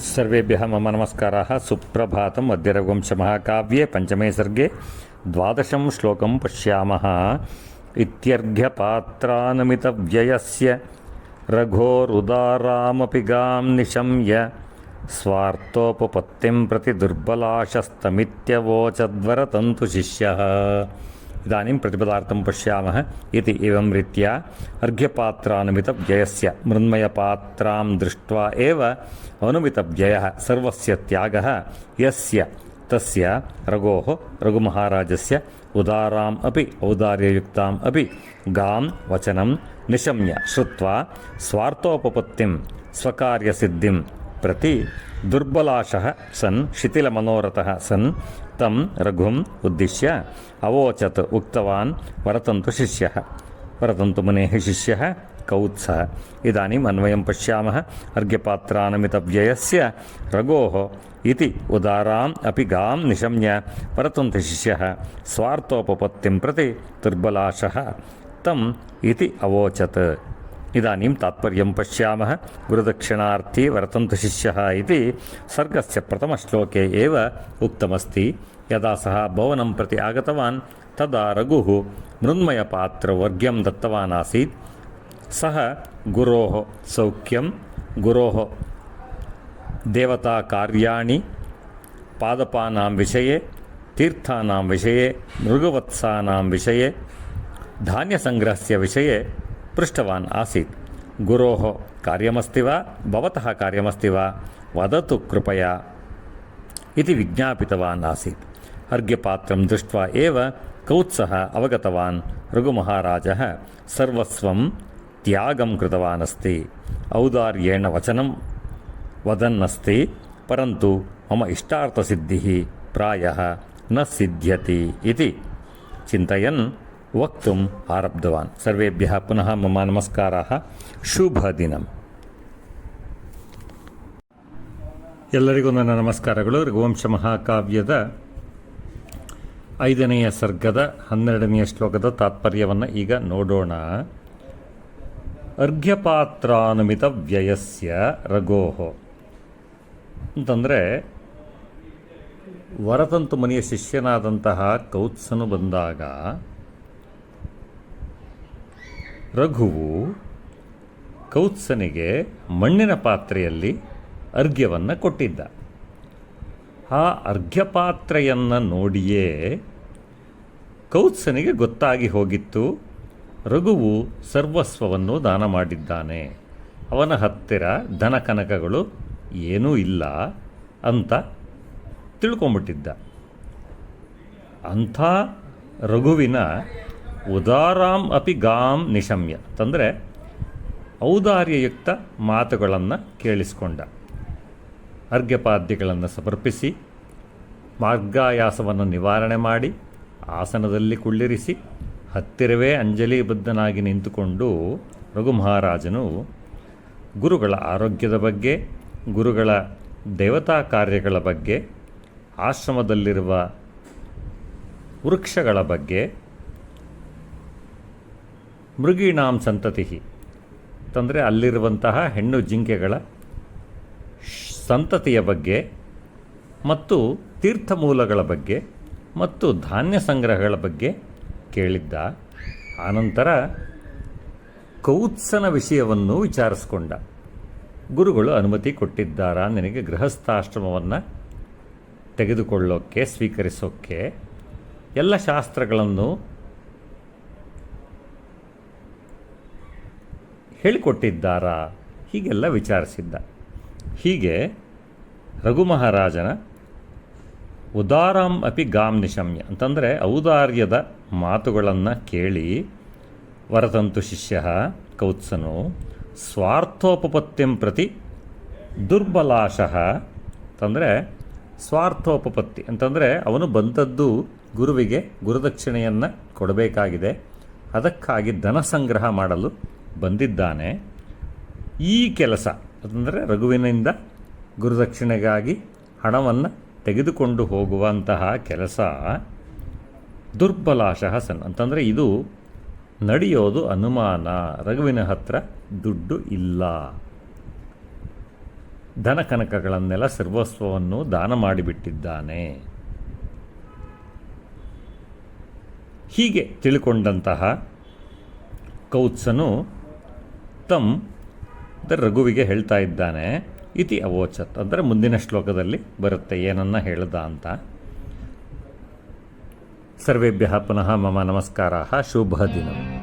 सर्वेभ्यः मम नमस्काराः। सुप्रभातम्। अद्य रघुवंशमहाकाव्ये पञ्चमे सर्गे द्वादशं श्लोकं पश्यामः। इत्यर्घ्यपात्रानमितव्ययस्य रघोरुदारामपि गां निशम्य स्वार्थोपपत्तिं प्रति दुर्बलाशस्तमित्यवोचद्वरतन्तु ఇదానీం ప్రతిపదార్థం పశ్యామः ఇది ఏవం రీత్యా అర్ఘ్యపాత్రానుమితవ్యయస్య మృన్మయపాత్రాం దృష్ట్వా ఏవ అనుమితవ్యయः సర్వస్య త్యాగ యస్య తస్య రఘోః రఘుమహారాజస్య ఉదారాం అపి ఔదార్యయుక్తాం అపి గాం వచనం నిశమ్య శ్రుత్వా స్వార్థోపపత్తిం స్వకార్యసిద్ధిం प्रति दुर्बलाशः सन् शिथिलमनोरथः सन् तं रघुम् उद्दिश्य अवोचत् उक्तवान् वरतन्तु शिष्यः वरतन्तु मुनेः शिष्यः कौत्सः इदानीम् अन्वयं पश्यामः अर्घ्यपात्रानमितव्ययस्य रघोः इति उदाराम् अपि गां निशम्य वरतन्तु शिष्यः स्वार्थोपपत्तिं प्रति दुर्बलाशः तम् इति अवोचत् इदानीं तात्पर्यं पश्यामः गुरुदक्षिणार्थी वर्तन्तु शिष्यः इति सर्गस्य प्रथमश्लोके एव उक्तमस्ति यदा सः भवनं प्रति आगतवान् तदा रघुः मृण्मयपात्रवर्ग्यं दत्तवान् आसीत् सः गुरोः सौख्यं गुरोः देवताकार्याणि पादपानां विषये तीर्थानां विषये मृगवत्सानां विषये धान्यसङ्ग्रहस्य विषये पृष्टवान् आसीत् गुरोः कार्यमस्ति वा भवतः कार्यमस्ति वा वदतु कृपया इति विज्ञापितवान् आसीत् अर्घ्यपात्रं दृष्ट्वा एव कौत्सः अवगतवान् रघुमहाराजः सर्वस्वं त्यागं कृतवान् अस्ति औदार्येण वचनं वदन्नस्ति परन्तु मम इष्टार्थसिद्धिः प्रायः न सिद्ध्यति इति चिन्तयन् वक्तुम् आरब्धवान् सर्वेभ्यः पुनः मम नमस्काराः ಶುಭದಿನಂ ಎಲ್ಲರಿಗೂ ನನ್ನ ನಮಸ್ಕಾರಗಳು ರಘುವಂಶ ಮಹಾಕಾವ್ಯದ ಐದನೆಯ ಸರ್ಗದ ಹನ್ನೆರಡನೆಯ ಶ್ಲೋಕದ ತಾತ್ಪರ್ಯವನ್ನು ಈಗ ನೋಡೋಣ ಅರ್ಘ್ಯಪಾತ್ರಾನುಮಿತ ವ್ಯಯಸ್ಯ ರಘೋಹೋ ಅಂತಂದರೆ ವರತಂತು ಮನೆಯ ಶಿಷ್ಯನಾದಂತಹ ಕೌತ್ಸನು ಬಂದಾಗ ರಘುವು ಕೌತ್ಸನಿಗೆ ಮಣ್ಣಿನ ಪಾತ್ರೆಯಲ್ಲಿ ಅರ್ಘ್ಯವನ್ನು ಕೊಟ್ಟಿದ್ದ. ಆ ಅರ್ಘ್ಯಪಾತ್ರೆಯನ್ನು ನೋಡಿಯೇ ಕೌತ್ಸನಿಗೆ ಗೊತ್ತಾಗಿ ಹೋಗಿತ್ತು. ರಘುವು ಸರ್ವಸ್ವವನ್ನು ದಾನ ಮಾಡಿದ್ದಾನೆ. ಅವನ ಹತ್ತಿರ ದನ ಕನಕಗಳು ಏನೂ ಇಲ್ಲ ಅಂತ ತಿಳ್ಕೊಂಬಿಟ್ಟಿದ್ದ. ಅಂಥ ರಘುವಿನ ಉದಾರಾಂ ಅಪಿ ಗಾಂ ನಿಶಮ್ಯ. ಅಂತಂದರೆ ಔದಾರ್ಯಯುಕ್ತ ಮಾತುಗಳನ್ನು ಕೇಳಿಸಿಕೊಂಡ. ಅರ್ಘ್ಯಪಾದ್ಯಗಳನ್ನು ಸಮರ್ಪಿಸಿ, ಮಾರ್ಗಾಯಾಸವನ್ನು ನಿವಾರಣೆ ಮಾಡಿ, ಆಸನದಲ್ಲಿ ಕುಳ್ಳಿರಿಸಿ, ಹತ್ತಿರವೇ ಅಂಜಲಿ ಅಂಜಲಿಬದ್ಧನಾಗಿ ನಿಂತುಕೊಂಡು ರಘು ಮಹಾರಾಜನು ಗುರುಗಳ ಆರೋಗ್ಯದ ಬಗ್ಗೆ, ಗುರುಗಳ ದೇವತಾ ಕಾರ್ಯಗಳ ಬಗ್ಗೆ, ಆಶ್ರಮದಲ್ಲಿರುವ ವೃಕ್ಷಗಳ ಬಗ್ಗೆ ಮೃಗೀಣಾಂ ಸಂತತಿ. ಅಂತಂದರೆ ಅಲ್ಲಿರುವಂತಹ ಹೆಣ್ಣು ಜಿಂಕೆಗಳ ಸಂತತಿಯ ಬಗ್ಗೆ ಮತ್ತು ತೀರ್ಥ ಮೂಲಗಳ ಬಗ್ಗೆ ಮತ್ತು ಧಾನ್ಯ ಸಂಗ್ರಹಗಳ ಬಗ್ಗೆ ಕೇಳಿದ್ದ. ಆನಂತರ ಕೌತ್ಸನ ವಿಷಯವನ್ನು ವಿಚಾರಿಸ್ಕೊಂಡ. ಗುರುಗಳು ಅನುಮತಿ ಕೊಟ್ಟಿದ್ದಾರಾ ನಿನಗೆ ಗೃಹಸ್ಥಾಶ್ರಮವನ್ನು ತೆಗೆದುಕೊಳ್ಳೋಕ್ಕೆ ಸ್ವೀಕರಿಸೋಕ್ಕೆ ಎಲ್ಲ ಶಾಸ್ತ್ರಗಳನ್ನು ಹೇಳಿಕೊಟ್ಟಿದ್ದಾರಾ? ಹೀಗೆಲ್ಲ ವಿಚಾರಿಸಿದ್ದ. ಹೀಗೆ ರಘು ಮಹಾರಾಜನ ಉದಾರಾಂ ಅಪಿ ಗಾಮ್ ನಿಶಮ್ಯ ಅಂತಂದರೆ ಔದಾರ್ಯದ ಮಾತುಗಳನ್ನು ಕೇಳಿ ವರತಂತು ಶಿಷ್ಯ, ಕೌತ್ಸನು ಸ್ವಾರ್ಥೋಪಪತ್ತಿಂ ಪ್ರತಿ ದುರ್ಬಲಾಶಃ ಅಂತಂದರೆ ಸ್ವಾರ್ಥೋಪಪತ್ತಿ ಅಂತಂದರೆ ಅವನು ಬಂದದ್ದು ಗುರುವಿಗೆ ಗುರುದಕ್ಷಿಣೆಯನ್ನು ಕೊಡಬೇಕಾಗಿದೆ. ಅದಕ್ಕಾಗಿ ಧನ ಸಂಗ್ರಹ ಮಾಡಲು ಬಂದಿದ್ದಾನೆ. ಈ ಕೆಲಸ ಅಂದರೆ ರಘುವಿನಿಂದ ಗುರುದಕ್ಷಿಣೆಗಾಗಿ ಹಣವನ್ನು ತೆಗೆದುಕೊಂಡು ಹೋಗುವಂತಹ ಕೆಲಸ ದುರ್ಬಲಾಶಃ ಸನ್ ಅಂತಂದರೆ ಇದು ನಡೆಯೋದು ಅನುಮಾನ. ರಘುವಿನ ಹತ್ರ ದುಡ್ಡು ಇಲ್ಲ. ಧನಕನಕಗಳನ್ನೆಲ್ಲ ಸರ್ವಸ್ವವನ್ನು ದಾನ ಮಾಡಿಬಿಟ್ಟಿದ್ದಾನೆ. ಹೀಗೆ ತಿಳ್ಕೊಂಡಂತಹ ಕೌತ್ಸನು ತಮ್ ಅಂದರೆ ರಘುವಿಗೆ ಹೇಳ್ತಾ ಇದ್ದಾನೆ. ಇತಿ ಅವೋಚತ್. ಅಂದರೆ ಮುಂದಿನ ಶ್ಲೋಕದಲ್ಲಿ ಬರುತ್ತೆ ಏನನ್ನ ಹೇಳ್ದ ಅಂತ. ಸರ್ವೇಭ್ಯ ಪುನಃ ಮಮ ನಮಸ್ಕಾರ. ಶುಭ ದಿನ.